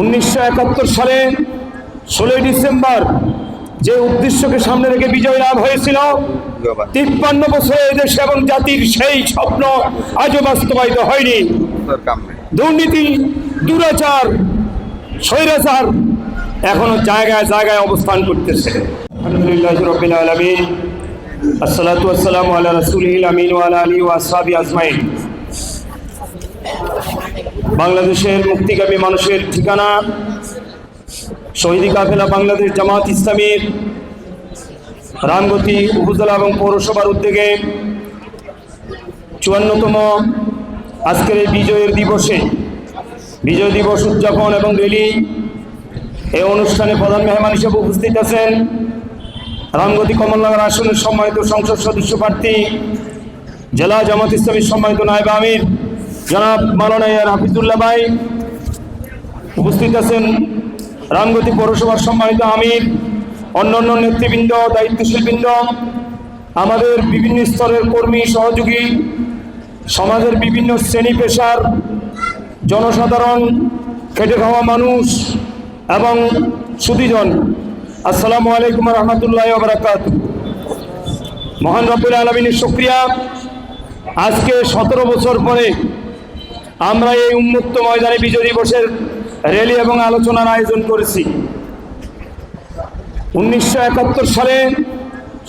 উনিশশো একাত্তর সালে ষোলোই ডিসেম্বর যে উদ্দেশ্যকে সামনে রেখে বিজয় লাভ হয়েছিল তিপ্পান্ন বছরে দেশ এবং জাতির সেই স্বপ্ন আজও বাস্তবায়িত হয়নি। দুর্নীতি দুরাচার স্বৈরাচার এখনও জায়গায় জায়গায় অবস্থান করতেছে। আলহামদুলিল্লাহ রবিল আলমিন। আসসালাতু আসসালামু আলা রাসূলিল আমিন আলা আলিহি ওয়া আসহাবি আজমাইন। বাংলাদেশের মুক্তিকামী মানুষের ঠিকানা, শহীদি কাফেলা বাংলাদেশ জামাত ইসলামীর রামগতি উপজেলা এবং পৌরসভার উদ্যোগে চুয়ান্নতম আজকের এই বিজয়ের দিবসে, বিজয় দিবস উদযাপন এবং রেলি এই অনুষ্ঠানে প্রধান মেহমান হিসেবে উপস্থিত আছেন রামগতি কমলনগর আসনের সম্মানিত সংসদ সদস্য প্রার্থী, জেলা জামাত ইসলামীর সম্মানিত নায়েব আমির। জনাব মালানায়ার হাফিজুল্লাহ ভাই, উপস্থিত আছেন রামগতি পৌরসভার সম্মানিত আমির, অন্যান্য নেতৃবৃন্দ, দায়িত্বশীলবৃন্দ, আমাদের বিভিন্ন স্তরের কর্মী, সহযোগী, সমাজের বিভিন্ন শ্রেণি পেশার জনসাধারণ, খেটে খাওয়া মানুষ এবং সুদীজন। আসসালামু আলাইকুম রহমতুল্লাহ বারাকাত মহান রব্বুল আলমিনের শুক্রিয়া। আজকে সতেরো বছর পরে আমরা এই উন্মুক্ত ময়দানে বিজয় দিবসের র্যালি এবং আলোচনার আয়োজন করেছি। উনিশশো একাত্তর সালে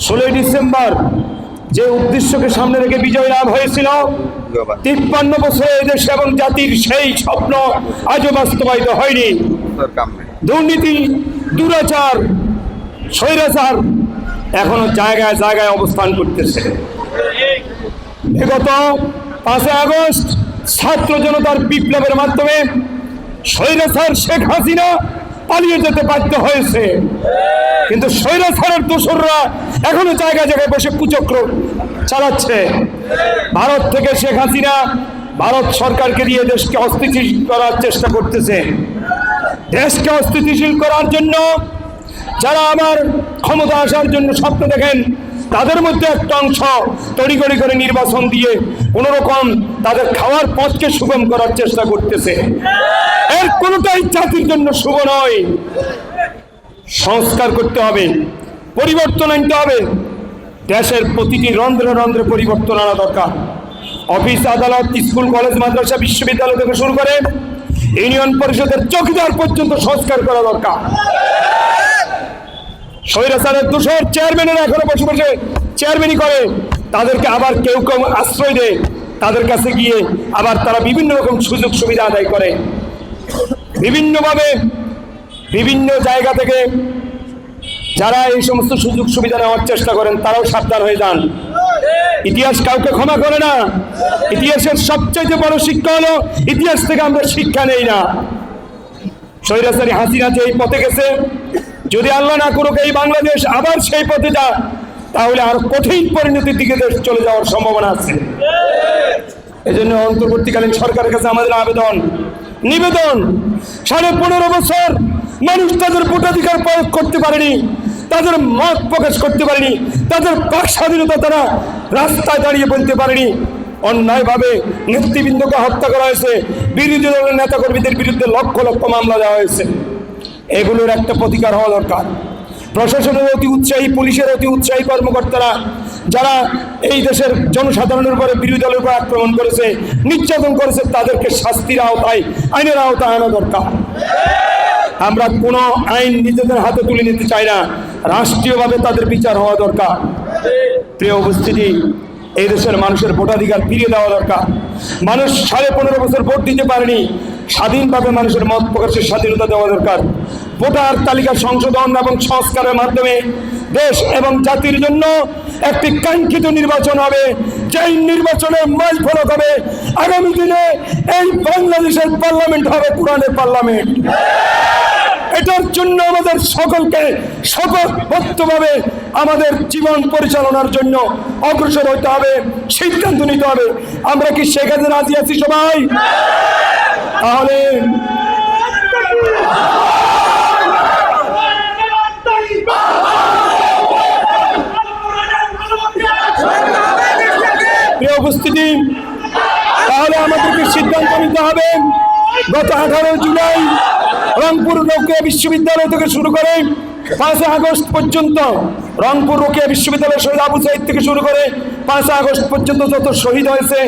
ষোলোই ডিসেম্বর যে উদ্দেশ্যকে সামনে রেখে বিজয় লাভ হয়েছিল তিপ্পান্ন বছরে দেশ এবং জাতির সেই স্বপ্ন আজও বাস্তবায়িত হয়নি। দুর্নীতি দুরাচার স্বৈরাচার এখনও জায়গায় জায়গায় অবস্থান করতেছে। বিগত পাঁচই আগস্ট ছাত্র জনতার বিপ্লবের মাধ্যমে স্বৈরাচার শেখ হাসিনা পালিয়ে যেতে বাধ্য হয়েছে। কিন্তু স্বৈরাচারের দোসররা এখনও জায়গায় জায়গায় বসে কুচক্র চালাচ্ছে। ভারত থেকে শেখ হাসিনা ভারত সরকারকে দিয়ে দেশকে অস্থিতিশীল করার চেষ্টা করতেছে। দেশকে অস্থিতিশীল করার জন্য যারা আমার ক্ষমতা আসার জন্য স্বপ্ন দেখেন তাদের মধ্যে একটা অংশ তড়িগড়ি করে নির্বাচন দিয়ে কোনো রকম তাদের খাওয়ার পথকে সুগম করার চেষ্টা করতেছে। এর কোনোটাই জাতির জন্য শুভ নয়। সংস্কার করতে হবে, পরিবর্তন আনতে হবে। দেশের প্রতিটি রন্ধ্রে রন্ধ্রে পরিবর্তন আনা দরকার। অফিস, আদালত, স্কুল, কলেজ, মাদ্রাসা, বিশ্ববিদ্যালয় থেকে শুরু করে ইউনিয়ন পরিষদের চৌকিদার পর্যন্ত সংস্কার করা দরকার। স্বৈরাচারের দূষর চেয়ারম্যানেরা এখনও বসে বসে চেয়ারম্যানই করে। তাদেরকে আবার কেউ কেউ আশ্রয় দেয়। তাদের কাছে গিয়ে আবার তারা বিভিন্ন রকম সুযোগ সুবিধা আদায় করে। বিভিন্নভাবে বিভিন্ন জায়গা থেকে যারা এই সমস্ত সুযোগ সুবিধা নেওয়ার চেষ্টা করেন, তারাও সাবধান হয়ে যান। ইতিহাস কাউকে ক্ষমা করে না। ইতিহাসের সবচেয়ে বড় শিক্ষা হলো, ইতিহাস থেকে আমরা শিক্ষা নেই না। স্বৈরাচারী হাসিনা যে এই পথে গেছে যদি আল্লাহ না করুক, এই বাংলাদেশ আবার সেই পথে যা তাহলে আরও কঠিন পরিণতির দিকে দেশ চলে যাওয়ার সম্ভাবনা আছে। এই জন্য অন্তর্বর্তীকালীন সরকারের কাছে আমাদের আবেদন, নিবেদন, সাড়ে পনেরো বছর মানুষ তাদের ভোটাধিকার প্রয়োগ করতে পারেনি, তাদের মত প্রকাশ করতে পারেনি, তাদের বাক স্বাধীনতা তারা রাস্তায় দাঁড়িয়ে বলতে পারেনি। অন্যায়ভাবে নেতৃবৃন্দকে হত্যা করা হয়েছে, বিরোধী দলের নেতাকর্মীদের বিরুদ্ধে লক্ষ লক্ষ মামলা দেওয়া হয়েছে। এগুলোর একটা প্রতিকার হওয়া দরকার। প্রশাসনের অতি উৎসাহী, পুলিশের অতি উৎসাহী কর্মকর্তারা যারা এই দেশের জনসাধারণের উপরে বিরোধী দলের উপর আক্রমণ করেছে, নির্যাতন করেছে, তাদেরকে শাস্তির আওতায়, আইনের আওতায় আনা দরকার। আমরা কোনো আইন নিজেদের হাতে তুলে নিতে চাই না, রাষ্ট্রীয়ভাবে তাদের বিচার হওয়া দরকার। প্রিয় উপস্থিতি, এই দেশের মানুষের ভোটাধিকার ফিরিয়ে দেওয়া দরকার। মানুষ সাড়ে পনেরো বছর ভোট দিতে পারেনি, স্বাধীনভাবে মানুষের মত প্রকাশের স্বাধীনতা দেওয়া দরকার। ভোটার তালিকা সংশোধন এবং সংস্কারের মাধ্যমে দেশ এবং জাতির জন্য একটি কাঙ্ক্ষিত নির্বাচন হবে। যেই নির্বাচনে মাইল ফলক হবে, আগামী দিনে এই বাংলাদেশের পার্লামেন্ট হবে কোরআনের পার্লামেন্ট। এটার জন্য আমাদের সকলকে শপথবদ্ধভাবে আমাদের জীবন পরিচালনার জন্য অগ্রসর হতে হবে, সিদ্ধান্ত নিতে হবে। আমরা কি সেখানে রাজি আছি সবাই? তাহলে প্রিয় উপস্থিতি, তাহলে আমাদেরকে সিদ্ধান্ত নিতে হবে। গত আঠারো জুলাই রংপুর রোকেয়া বিশ্ববিদ্যালয় থেকে শুরু করে পাঁচই আগস্ট পর্যন্ত রংপুর রোকেয়া বিশ্ববিদ্যালয় শহীদ আবু সাইদ থেকে শুরু করে পাঁচই আগস্ট পর্যন্ত যত শহীদ হয়েছে,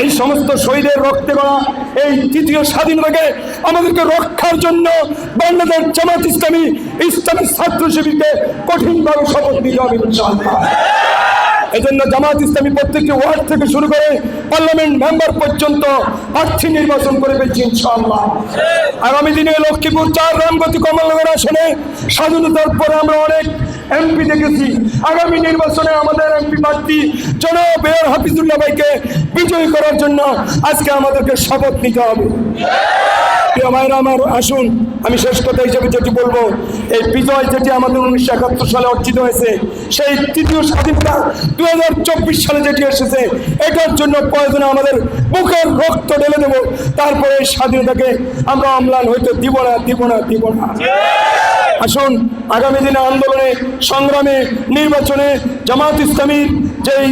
এই সমস্ত শহীদের রক্তে গড়া এই তৃতীয় স্বাধীনতাকে আমাদেরকে রক্ষার জন্য বাংলাদেশ জামাত ইসলামী ইসলামী ছাত্র শিবিরকে কঠিনভাবে শপথ নিতে হবে। এই জন্য জামাত ইসলামী প্রত্যেকটি ওয়ার্ড থেকে শুরু করে পার্লামেন্ট মেম্বার পর্যন্ত প্রার্থী নির্বাচন করে ইনশাআল্লাহ। আগামী দিনে লক্ষ্মীপুর চার রামগতি কমলনগর আসনে স্বাধীনতার পরে আমরা অনেক এমপি দেখেছি। আগামী নির্বাচনে আমাদের এমপি প্রার্থী জনাব হাফিজুল্লাহ ভাইকে বিজয়ী করার জন্য আজকে আমাদেরকে শপথ নিতে হবে। প্রিয় ভাইরা আমার, আসুন, আমি শেষ কথা হিসেবে যেটি বলব, এই বিজয় যেটি আমাদের উনিশশো একাত্তর সালে অর্জিত হয়েছে, সেই তৃতীয় স্বাধীনতা দু হাজার চব্বিশ সালে যেটি এসেছে, এটার জন্য প্রয়োজনে আমাদের বুকের রক্ত ঢেলে দেবো। তারপরে এই স্বাধীনতাকে আমরা অম্লান হইতে দিব না দিব না দিব না। আসুন, আগামী দিনে আন্দোলনে, সংগ্রামে, নির্বাচনে জামাত ইসলামীর যেই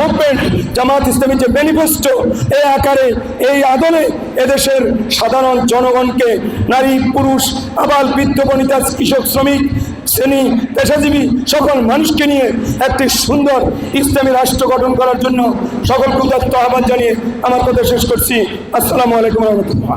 মুভমেন্ট জামাত ইসলামীর যে ম্যানিফেস্টো এই আকারে, এই আদলে এদেশের সাধারণ জনগণকে, নারী, পুরুষ, আবাল, বৃদ্ধ, বনিতা, কৃষক, শ্রমিক, শ্রেণি, পেশাজীবী সকল মানুষকে নিয়ে একটি সুন্দর ইসলামী রাষ্ট্র গঠন করার জন্য সকল উদাত্ত আহ্বান জানিয়ে আমার কথা শেষ করছি। আসসালামু আলাইকুম রহমতুল্লাহ।